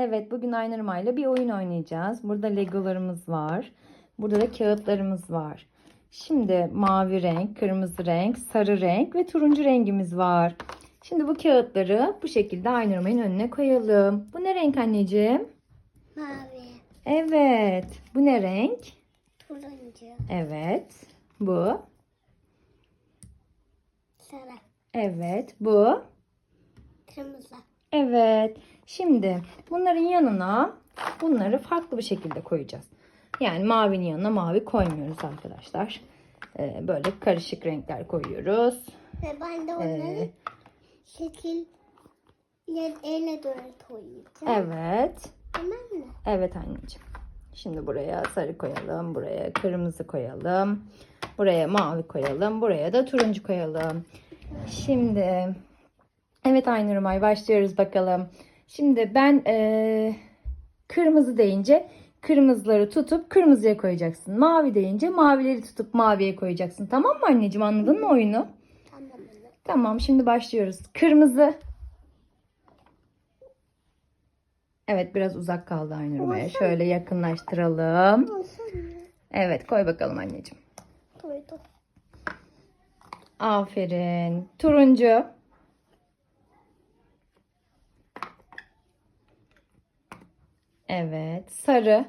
Evet bugün Aynurma ile bir oyun oynayacağız. Burada legolarımız var. Burada da kağıtlarımız var. Şimdi mavi renk, kırmızı renk, sarı renk ve turuncu rengimiz var. Şimdi bu kağıtları bu şekilde Aynurma'nın önüne koyalım. Bu ne renk anneciğim? Mavi, Evet. Bu ne renk? turuncu, Evet. Bu. sarı, Evet. Bu. kırmızı. Evet. Şimdi bunların yanına bunları farklı bir şekilde koyacağız. Yani mavinin yanına mavi koymuyoruz arkadaşlar. Ee, böyle karışık renkler koyuyoruz. Ve ben de onları Ee, şekil ele doğru koyacağım. evet. Tamam mı? Evet anneciğim. Şimdi buraya sarı koyalım. Buraya kırmızı koyalım. Buraya mavi koyalım. Buraya da turuncu koyalım. Şimdi evet Aynur Umay başlıyoruz bakalım. Şimdi ben eee, kırmızı deyince kırmızıları tutup kırmızıya koyacaksın. Mavi deyince mavileri tutup maviye koyacaksın. Tamam mı anneciğim anladın mı oyunu? Tamam? Tamam şimdi başlıyoruz. Kırmızı. Evet biraz uzak kaldı Aynur Umay'a. Şöyle yakınlaştıralım. Evet koy bakalım anneciğim. Koydum. Aferin. Turuncu. Evet. Sarı.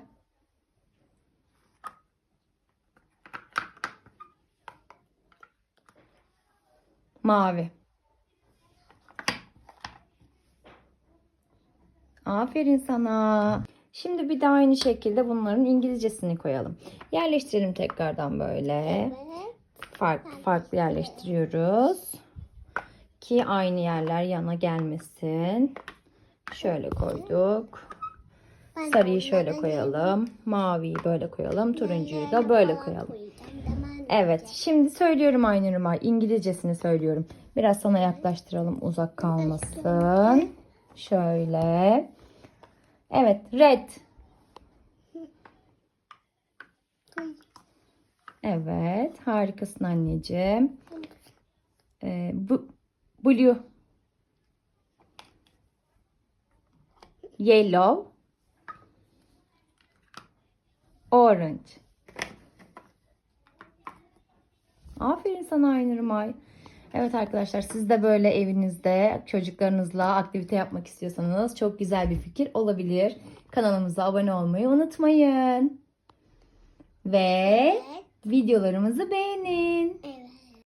Mavi. Aferin sana. Şimdi bir de aynı şekilde bunların İngilizcesini koyalım. Yerleştirelim tekrardan böyle. Farklı farklı yerleştiriyoruz. Ki aynı yerler yana gelmesin. Şöyle koyduk. Sarıyı şöyle koyalım. Maviyi böyle koyalım. Turuncuyu da böyle koyalım. Evet. Şimdi söylüyorum Aynur Umay. İngilizcesini söylüyorum. Biraz sana yaklaştıralım uzak kalmasın. Şöyle. Evet. Red. Evet. Harikasın anneciğim. Ee, bu blue. Yellow. Orange. Aferin sana Aynur May. Evet arkadaşlar siz de böyle evinizde çocuklarınızla aktivite yapmak istiyorsanız çok güzel bir fikir olabilir. Kanalımıza abone olmayı unutmayın. Ve Evet. videolarımızı beğenin. Evet.